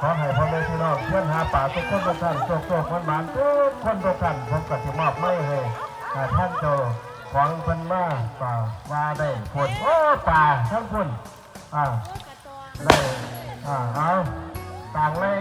ขอให้พ่อแม่พี่น้องเพื่อนหาป่าทุกคนทุกท่านโชคโชคคนหมานทุกคนทุกท่านผมกับที่มอบไม่ให้ท่านโจของเพิ่นมาป่าว่าได้ผลโอ้ป่าทั้งคนอ่าได้อ่าเอาต่างเลย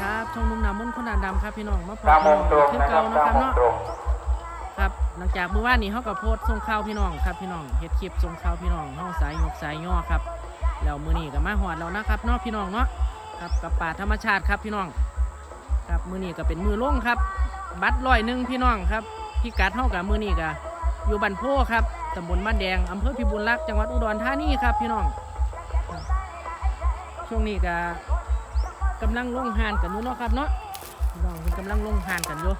ครับช่องนุ่มน้ำมนต์คนดานดำครับพี่น้องมาพบเก้าโมงตรงขึ้นนะครัเก่าบเนาะเก้าครับโมงเนาะตรงครับหลังจากเมื่อวานนี้เขาก็โพสต์ส่งข่าวพี่น้องครับพี่น้องเฮ็ดคลิปส่งข่าวพี่น้องเฮาสายยกสายย่อครับแล้วมื้อนี้ก็มาฮอดแล้วนะครับเนาะพี่น้องเนาะครับกับป่าธรรมชาติครับพี่น้อง ครับมื้อนี้ก็เป็นมือลงครับ บัตรร้อยหนึ่งพี่น้องครับพี่กัดเฮากับมื้อนี้ก็อยู่บ้านโพครับตำบลบ้านแดงอำเภอพิบูลรักษ์จังหวัดอุดรธานีครับพี่น้องครับช่วงนี้ก็ กำลังลงหานกันอยู่เนาะครับเนาะพี่น้องเพิ่นกำลังลงหานกันอยู่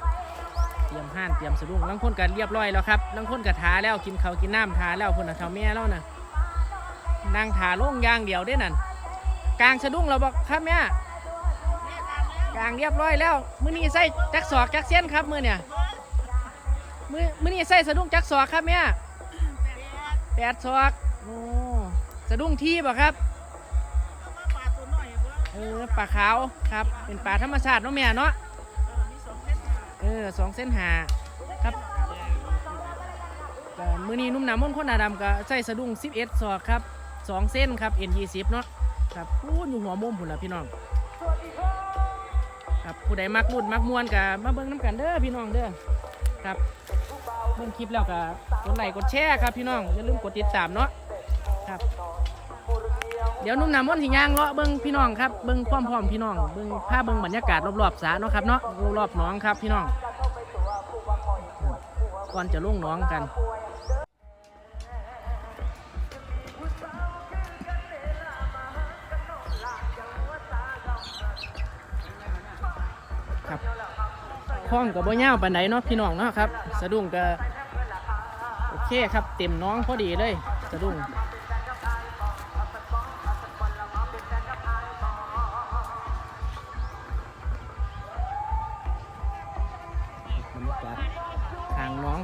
เตรียมห่านเตรียมสะดุ้งลังคนกันเรียบร้อยแล้วครับลังคนกับทาแล้วกินข้าวกินน้ำทาแล้วคนน่ะเท่าแม่แล้วน่ะนั่งทาลงยางเดียวได้นั่นกลางสะดุ้งเราบอกครับแม่กลางเรียบร้อยแล้วมื้อนี้ใส่จักศอกจักเส้นครับมื้อเนี่ยมื้อมื้อนี้ใส่สะดุ้งจักศอกครับแม่แปดศอกโอ้สะดุ้งที่บ่ครับ เออปลาขาวครับ เป็นปลาธรรมชาติเนาะแม่เนาะเออสองเส้นหาครับมือนี้นุ่มหนามนต์คนหนาดำก็ใส่สะดุ้ง11ศอกครับสองเส้นครับ N20 เนาะครับพูดอยู่หัวมุมพุ่นละพี่น้องครับผู้ใดมักรุ่นมักมวนก็มาเบิ่งน้ำกันเด้อพี่น้องเด้อครับเบิ่งคลิปแล้วก็กดไลค์กดแชร์ครับพี่น้องอย่าลืมกดติดตามเนาะครับ เดี๋ยวนุ่มนามนต์สิย่างเลาะเบิ่งพี่น้องครับเบิ่งพร้อมๆพี่น้องเบิ่งภาพเบิ่งบรรยากาศรอบๆสระเนาะครับเนาะรอบๆหนองครับพี่น้องก่อนจะลงน้องกันครับคล้องกับบ่ยาวปานใดเนาะพี่น้องเนาะครับ สะดุ้งก็โอเคครับเต็มน้องพอดีเลย สะดุ้ง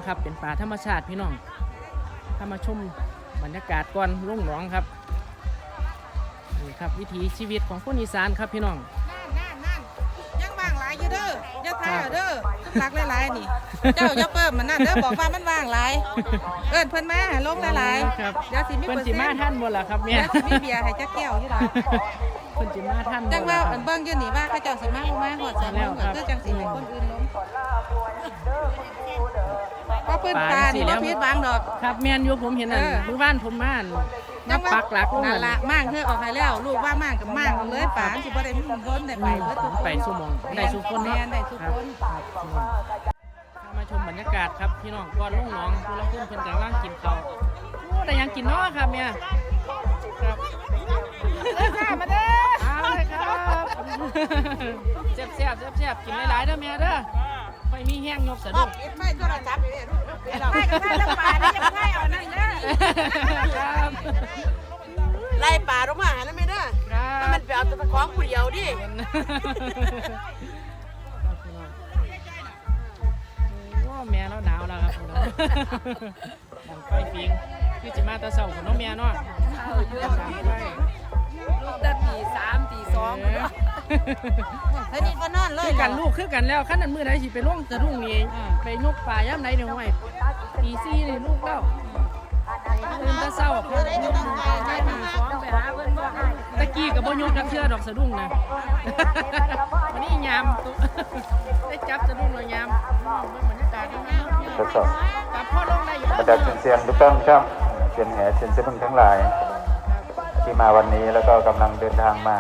ครับ เป็นป่าธรรมชาติพี่น้องถ้ามาชมบรรยากาศก่อนลงหน้องครับนี่ครับวิถีชีวิตของคนอีสานครับพี่น้องนั่นนั่นนั่นยังว่างหลายอยู่เด้ออย่าทายเอาเด้อรักหลายๆนี่ เจ้าอย่าเปิ่มมันนั่นเด้อบอกว่ามันว่างหลาย เอิ้นเพิ่นมาลงหลายครับๆเดี๋ยวสิมีเพิ่นเปอร์สิเซ็นมาต์ท่านบ่ล่ะครับเดี๋เนี่ยยวสิมีเบียร์ให้จักแก้วอยู่ดอกเพิ่นสิมาท่านบ่จังว่าล่ะคอัรับ นเบิ่งอยู่นี่ว่าเขาเจ้าสิมาบ่มาฮอดสามโมงก็คือจังสิให้คนอื่นลง เพราะเพิ่นตานี่บ่ผิดหวังดอก ครับแม่นอยู่ผมเห็นนั่นเออ มื้อบ้านผมมาอั่นจัมางว่าปักหลักลงนั่นั่นนละมั่งเธอออกให้แล้ว ลูกว่ามั่งกับมั่งเลยป่านสิบ่ได้มีคนได้ไปเบิดทุกคนไปสู่หมองได้สู่คนเนาะแม่ได้ทุกครับคน ครับพี่น้องถ้ามาชมบรรยากาศครับพี่น้องก่อนลงหนองผู้ลางคนเพิ่นกำลังกินข้าวโอ้ได้หยังกินเนาะครับเนี่ยครับมาเด้อเอาเลยครับแซ่บแซ่บแซ่บแซ่บกินหลายๆเด้อแม่เด้อ ค่อยมีแห้งยกสะดุ้งไม่โทรศัพท์นี่ไม่กับไม่แล้วป่านี่ยังไม่เอานั่นเด้อครับไล่ป่าลงมาหาแล้วไม่ได้ครับถ้ามันไปเอาแตัวของผู้เดียวดิโอ้แม่เราหนาวแล้วครับพี่น้องดังไฟฟิงคือจะมาแตะเสาของน้องแม่เนาะดังไฟ ลูกแต่ตีสามตีสองเออเฮ้ยนี่ก็นอนเลคืยอกันลูกคือกันแล้วขั้นนั้นมือใดสิไปล่วงสะดุ้งนี่ไปยกป่าย่ำใดเนี่ยห่วยปีซี่นี่ลูกเล่าตื่นแตะเศร้าครับยกหนึ่งไปได้หนึ่งสองไปหาเพิ่นบ่ตะกี้กับบ่ยกจักเทื่อดอกสะดุ้งนะวันนี้ยามตุ๊ได้จับสะดุ้งเลยยามเบิ่งบรรยากาศดีมากทดสอบกับพ่อลงได้อยู่บรรดาเซียนๆทุกท่านครับเซียนแห่เซียนเซบึงทั้งหลาย ที่มาวันนี้แล้วก็กำลังเดินทางมา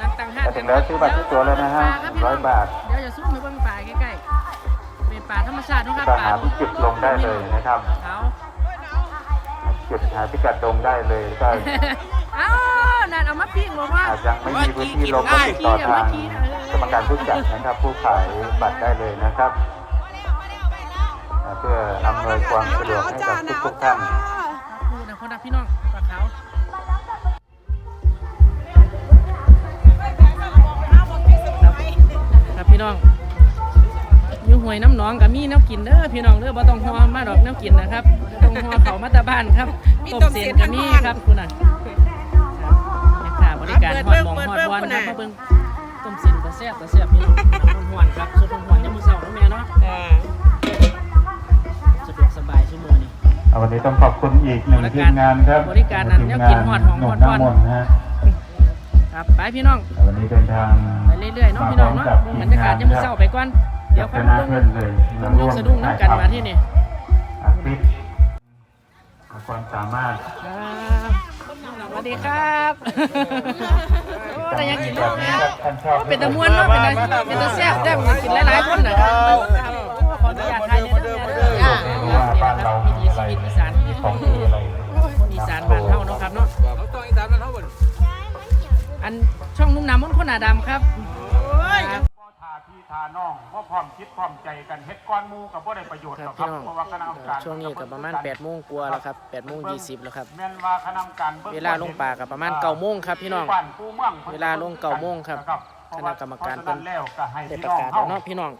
นั่งตั้งห้ามาถึงแล้วซื้อบัตรที่ตัวแล้วนะฮะร้อยบาท เดี๋ยวจะซุ่มไปเบิ่งป่าใกล้ๆเป็นป่าธรรมชาติเนาะครับก็ป่าหาพิกัดลงได้เลยนะครับเขาจุดหาพิกัดลงได้เลยก็เอ้านั่นเอามาปิ้งบอกว่าอาจยังไม่มีพื้นที่ลงก็ติดต่อทางกรรมการผู้จัดนะครับ ผู้ขายบัตรได้เลยนะครับอ่าเพื่ออำนวยความสะดวกให้กับทุกๆท่าน น้อง อยู่ห้วยน้ำหนองกับมีน้ำกินเด้อพี่น้องเด้อบ่ต้องห่อมาดอกน้ำกินนะครับบ่ต้องห่อเขามาแตาบ้านครับต้มเสียนกับมีครับคุณน่ะครับนี่ค่ะบริการหอดหมองหอดบอลครับมาเบิ่งต้มเสียนกระแซ่บกระแซ่บพี่น้องน้ำหวานครับสดหวานๆยามมื้อเช้าเนาะแม่เนาะสะดวกสบายชั่วโมงนี้เอาวันนี้ต้องขอบคุณอีกหนึ่งทีมงานครับบริการนั้นทีมเนี่ยกินหอดหอมหนุ่หอมดน้ำหอดมนต์นะฮะ ครับไปพี่น้องวันนี้เดินทางไปเรื่อยๆเนาะพี่น้องเนาะเบิ่งบรรยากาศยามมื้อเช้าไปก่อนเดี๋ยวค่อยมาเพื่เบิ่อนงเลยลงยกสะดุ้งน้ำกันมาที่นี่อาทิตย์ความสามารถครับสวัสดีครับโอ้แต่ยังกินแบเนาะบแม่นี้ครับท่านชอบเป็นตะมวนเนาะเป็นตะเป็นตะแซ่บแซ่บกินหลายๆคนนะครับครับขออนุญาตถ่ายในเด้อเด้อรู้ว่าบ้านเราวิมีถีอะไรชีวิตอีสานมีของดีอะไรคนอีสานบ้านเฮาเนาะครับเนาะ อันช่องนุ่มน้ำมนต์คนหน้าดำครับครับพ่อทาพี่ทาน้องพ่อพร้อมคิดพร้อมใจกันเฮ็ดก้อนหมูกับบ่ได้ประโยชน์คหรรัอบกคพี่รับน้องเพราะว่าคณะกรรมการช่วงนี้ก็ประมาณ8โมงกว่าแล้วครับ8โมง20แล้วครับแม่นว่าคณะกรรมการบิ่เวลาลงป่าก็ประมาณ9โมงครับพี่น้องบ้านปูเมืองเวลาลงเก้าโมงครับนะคณะกรรมการเพิ่นพะฉะแล้วก็ให้ได้พี่ประน้องกาศแล้วเนาะพี่น้อง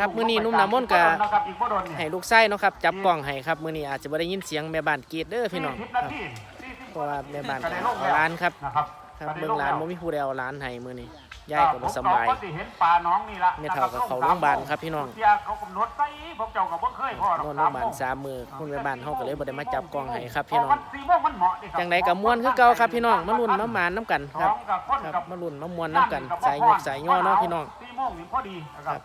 ครับมื้อนี้นุ่มน้ำมนต์ก็นะครับอีกบ่โดนเนี่ยให้ลูกไส้เนาะครับจับกล้องให้ครับมื้อนี้อาจจะบ่ได้ยินเสียงแม่บ้านกรีดเด้อพี่น้อง40คนารับทีเพราะว่าแม่บ้านก็ได้ลงเอาร้านครับนะ ครับครับเบิ่งร้านบ่มีผู้ใดเอาร้านให้มื้อนี้ยายก็บ่สำบาย ผมก็สิเห็นปลาน้องนี่ละแม่เฒ่าก็เข้าโรงพยาบาลครับพี่น้อง เสียเขากำหนดไปผมเจ้าก็บ่เคยพ่อหรอกนอนโรงพยาบาลสามมือคุณแม่บ้านเฮาก็เลยบ่ได้มาจับกล้องให้ครับพี่น้อง สี่โมงมันเหมาะดิครับจังไดก็ม่วนคือเก่าครับพี่น้องมาลุ้นมาหมานน้ำกันครับสองกับคนครับกับมาลุ้นมาม่วนน้ำกันสายยกสายย่อเนาะพี่น้อง สี่โมงนี่พอดีนะครัครับ บ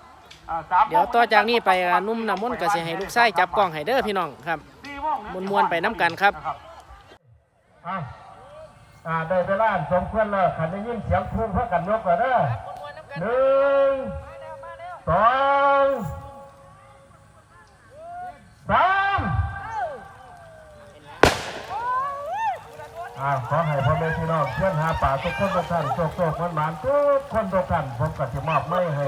อ่าสามโมงเดี๋ยวต่อจากนี้ไปอ่านุ่มน้ำมนต์ก็สิให้ลูกไส้จับกล้องให้เด้อพี่น้องครับ สี่โมงเยม่วนๆไปน้ำกันครับ อะ อ่าได้เวลาสมควรแล้วขันได้ยินเสียงพุ่งเพื่อกันยกแล้วเด้อหนึ่งสองสามอ่าขอให้พ่อแม่พี่น้องเพื่อนหาป่าทุกคนทุกท่านโชคโชคมันหมานทุกคนทุกท่านผมก็จะมอบไม่ให้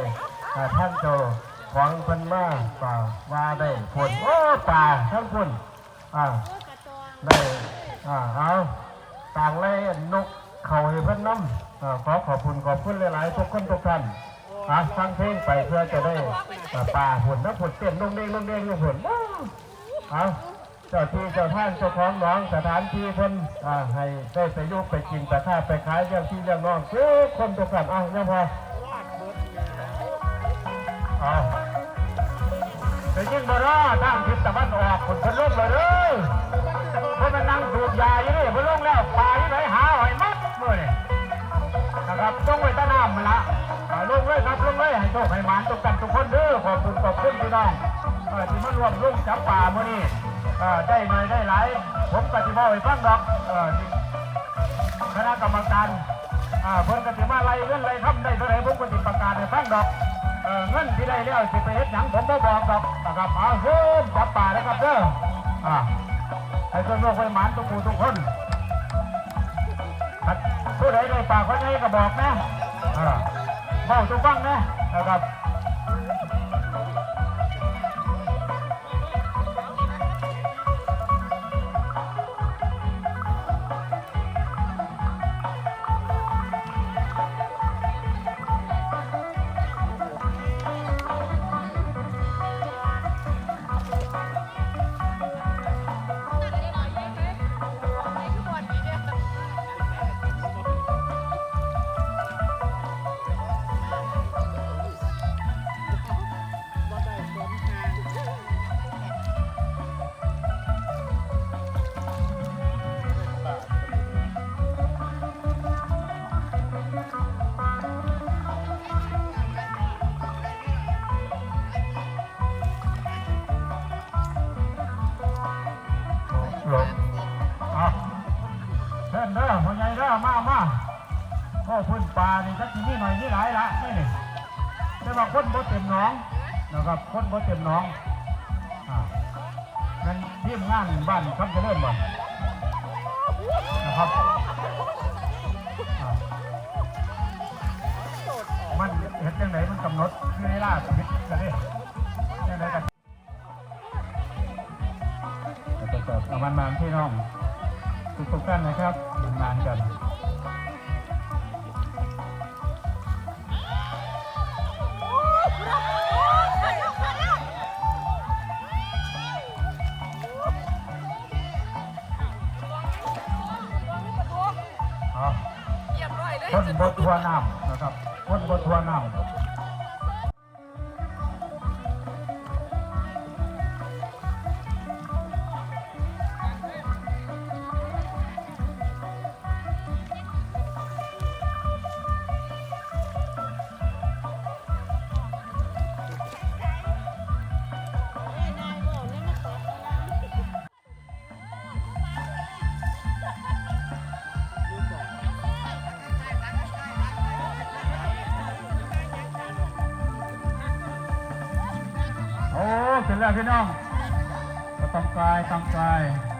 อ่าท่านเจ้าของเพิ่นมาป่าว่าได้ผลโอ้ป่าทั้งคนอ่าได้อ่าเอา ต่างเลยนกเขาให้เพิ่อนน้ำอ่าขอขอบคุณขอบคุณหลายๆทุกคนทุกท่านอ่าฟังเพลงไปเพื่อจะได้ป่าหุ่นน้ำผุดเต้นลงเด้งลงเด้งลงหุ่นว้าวเอาเจ้าที่เจ้าท่านเจ้าของน้องสถานที่เพิ่นอ่าให้ได้ไปยุไปกินไปท่าไปขายเรื่องที่เรื่องน้องทุกคนทุกท่านเอาเนี่ยพอเอาไปยินบ่รอตั้งทิศตะวันออกคนเพิ่นลงเลยเด้อเพราะมันนั่งสูบยาอยู่นี่พอลงแล้ว ครับต้องไว้ต้น้ำมันละลงเลยครับลงเลยให้โชคให้หมานทุกกันทุกคนเด้อขอบคุณขอบคุณพี่น้องที่มารวมลงจับปลามื่อนี่ได้หน่อยได้หลายผมกติบอกให้ฟังดอกคณะกรรมการเพิ่นกติมาไล่เงินไล่คำได้เท่าไรผมก็ติประกาศให้ฟังดอกเงินที่ได้แล้วสิไปเฮ็ดหยังผมบ่บอกดอกนะครับเอาเพิ่มจับปลาแล้วครับเด้ออ่าให้สนุกไปหมานทุกผู้ทุกคน ผู้ใดได้ปากคนไหนก็บอกนะเบ้าทุกฟังนะนะครับ สักทีนี่หน่อยนี่หลายละนี่นี่แต่ว่าคนบ่เต็มหนองนะครับคนบ่เต็มน้องอ่านั่นทีมงานบ้านคำเจริญบ่นะครับมันเห็นยังไงมันกำหนดคือเวลาชีวิตกันนี่ยังไงกันจะเกิดเอามันมาพี่น้องทุกๆท่านนะครับนานกัน คนบดทัวน้ำนะครับคนบดทัวน้ำ เสร็จแล้วพี่น้องก็ต้องกลายต้องกลาย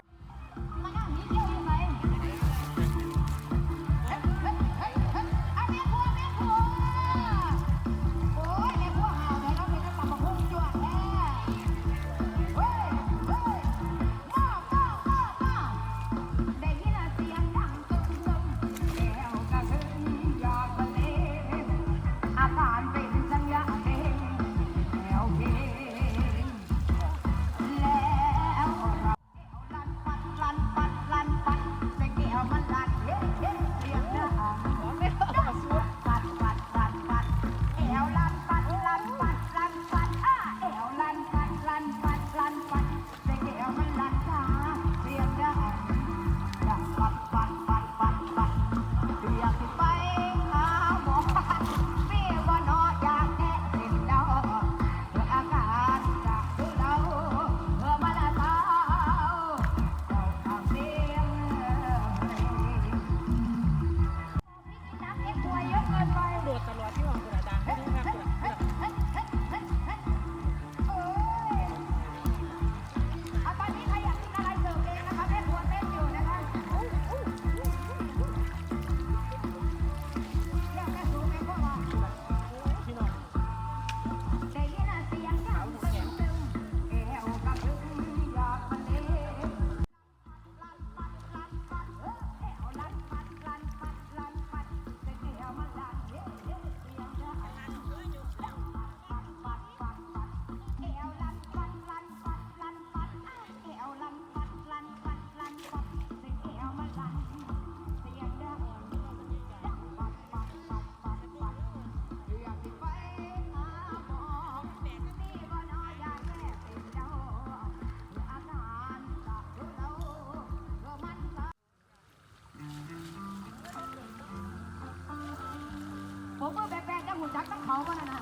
ผมเมื่อแบกแบกจะหุ่นจักต้องเขาบ้างนะ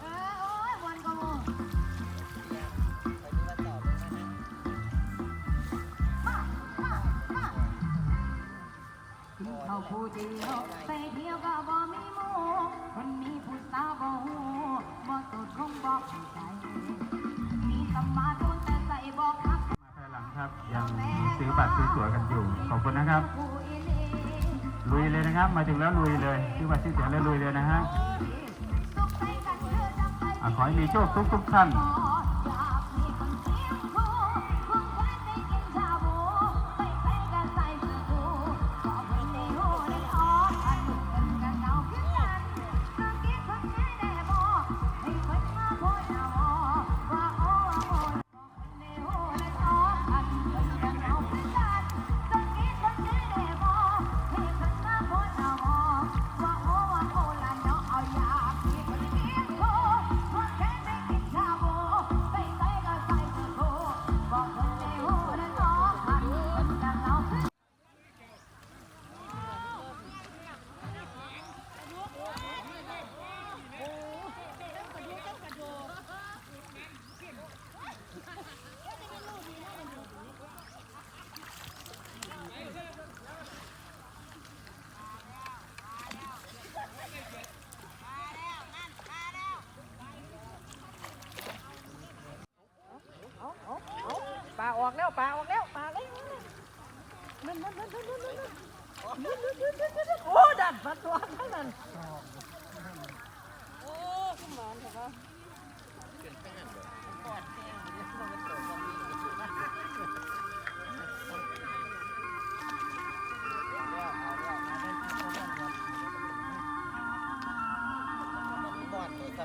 เออโอ้ยวันก็โมเขาผู้เดียวไปเที่ยวก็บ่มีหมูคนมีผู้สาวบ่หูบ่สุดคงบอกใจมีสมาทุนแต่ใส่บอกครับมาภายหลังครับยังซื้อบัตรซื้อตั๋วกันอยู่ขอบคุณนะครับ ลุยเลยนะครับ มาถึงแล้วลุยเลยชื่อบัตรซื้อตั๋วแล้วลุยเลยนะฮะขอให้มีโชคทุกทุกๆท่าน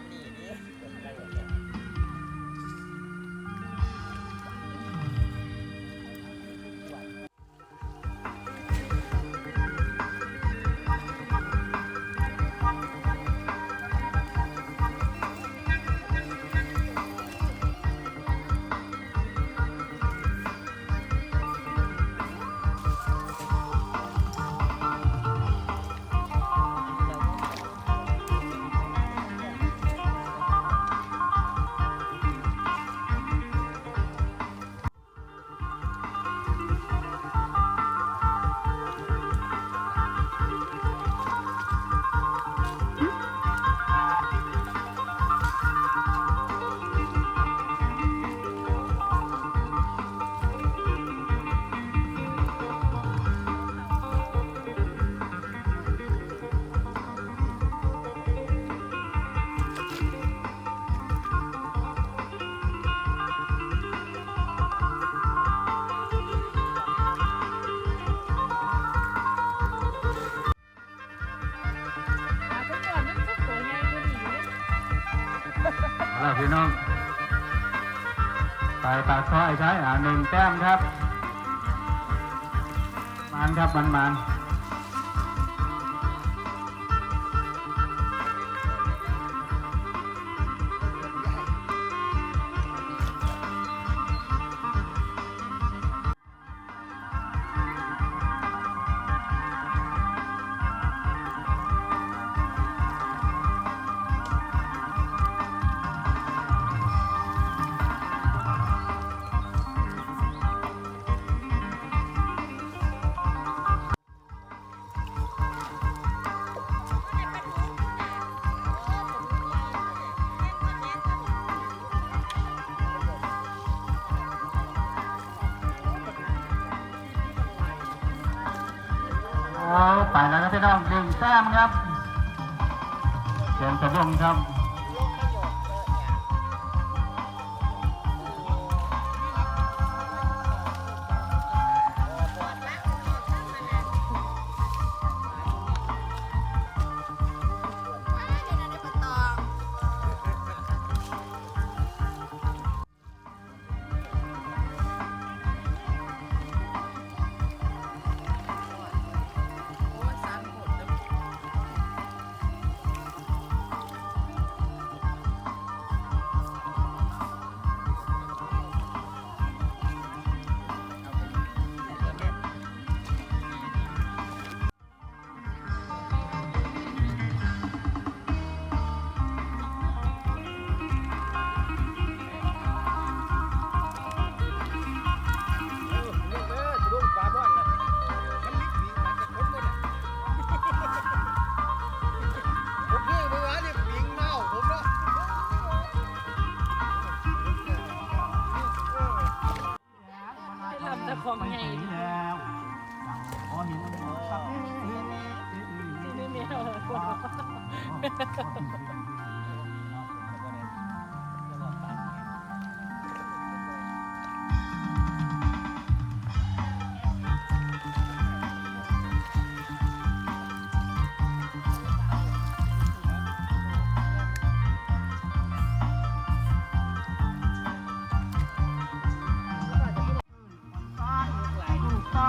company. ปากอยใช้อ่หนึ่งแต้มครับ มันครับมันมัน น้องหนึ่งแต้มครับเสียงสะดุ้งครับ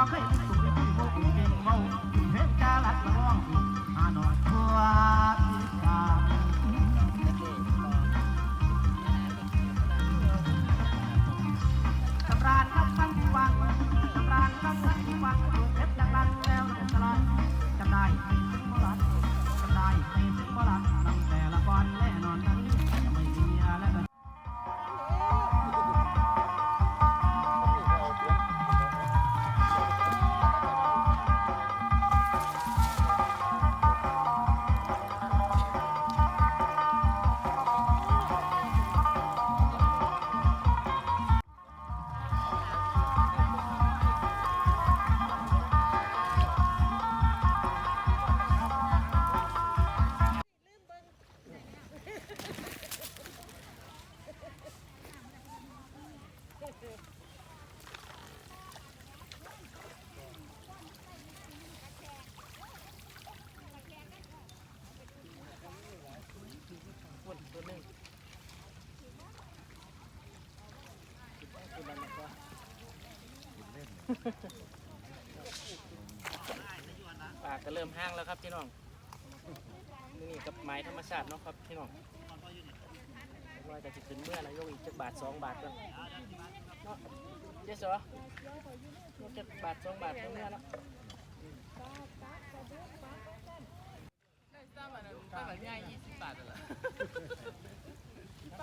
好看 ปากก็เริ่มห้างแล้วครับพี่น้องนี่นี่กับไม้ธรรมชาติเนาะครับพี่น้องว่าจะสิขึ้นเมื่อนะยกอีกจักบาทสองบาทก่อนเนาะเจ๊สอยกจักบาทสองบาทเมื่อเนาะเลยป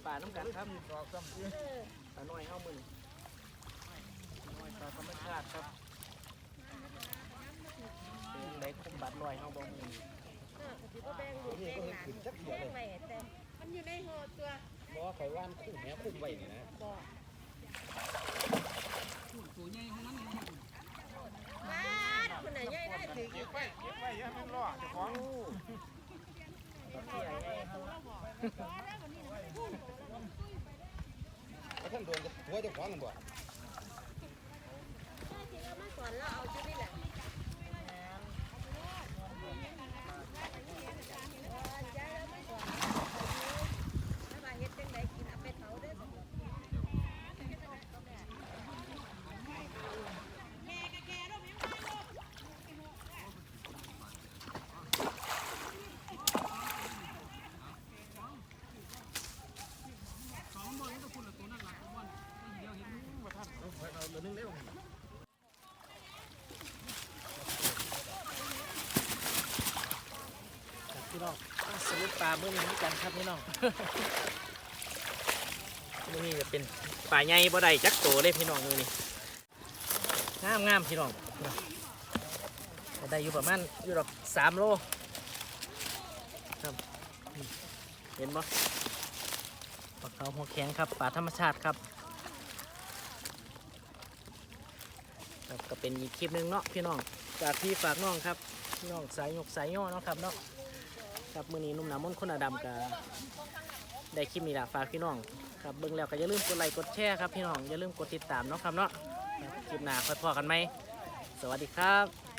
ป่าน้ำกันครับปลาน้อยเข้ามือน้อยปลาธรรมชาติครับเป็นไรคุมบัตรลอยเข้าบ่มือมันอยู่ในห่อตัวบ้านคนไหนใหญ่ได้ถือกี่ไปปลาเพียไงครับท่านโดนหั วจะขวางกันบ่ที่เรามาสอนเราเอาอยู่นี่แหละย้ายแล้วไม่สอนถ้าว่าเฮ็ดจังไดกินเอาไปเผาเด้อ ครับ พี่น้องสรุปปลาเมื่อนี้เหมือนกันครับพี่น้องมื่อนี้จะเป็นปลาใหญ่บ่ได้จักโตเลยพี่น้องมื่อนี้งามงามพี่น้องได้อยู่ประมาณอยู่ดอกสามโลครับเห็นบ่ปลาเขาหัวแข็งครับปลาธรรมชาติครับก็เป็นอีกคลิปหนึ่งเนาะพี่น้อง จากพี่ฝากน้องครับ น้องสายหยกสายย่อเนาะครับเนาะ ครับมือนี้นุ่มหนามนคนอดำกับได้คลิปนี้ละฝากพี่น้องครับเบิ่งแล้วก็อย่าลืมกดไลค์กดแชร์ครับพี่น้องอย่าลืมกดติดตามเนาะครับเนาะครับคลิปหน้าค่อยพอกันไหมสวัสดีครับ